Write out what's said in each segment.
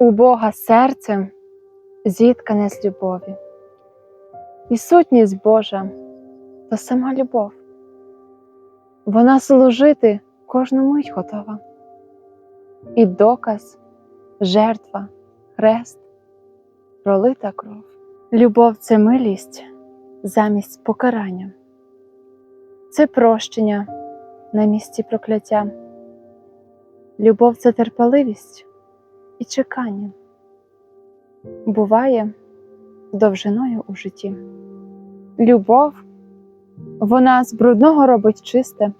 У Бога серце зіткане з любові, і сутність Божа то сама любов. Вона служити кожну мить готова. І доказ, жертва, хрест, пролита кров. Любов це милість замість покарання, це прощення на місці прокляття. Любов це терпеливість і чекання. Буває довжиною у житті. Любов вона з брудного робить чисте,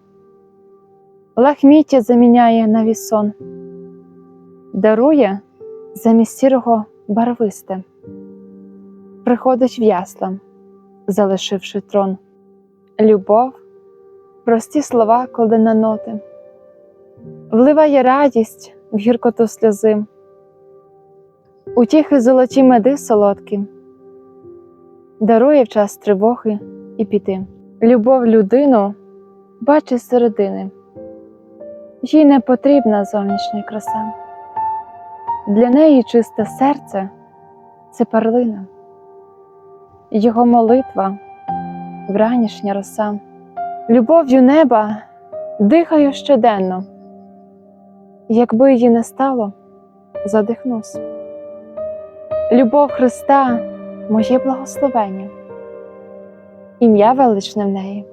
лахміття заміняє на вісон, дарує замість сірого барвисте, приходить в ясла, залишивши трон. Любов, прості слова кладе на ноти, вливає радість в гіркоту сльози, утіхи золоті меди солодкі, дарує в час тривоги і піти. Любов людину бачить середини, їй не потрібна зовнішня краса. Для неї чисте серце це перлина, його молитва вранішня роса. Любов'ю неба дихаю щоденно, якби її не стало, задихнусь. Любов Христа моє благословення, ім'я величне в неї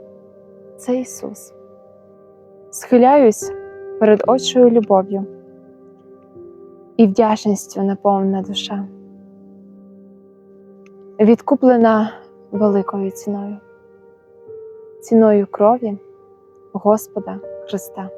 це Ісус. Схиляюсь перед очою любов'ю і вдячністю наповнена душа, відкуплена великою ціною, ціною крові Господа Христа.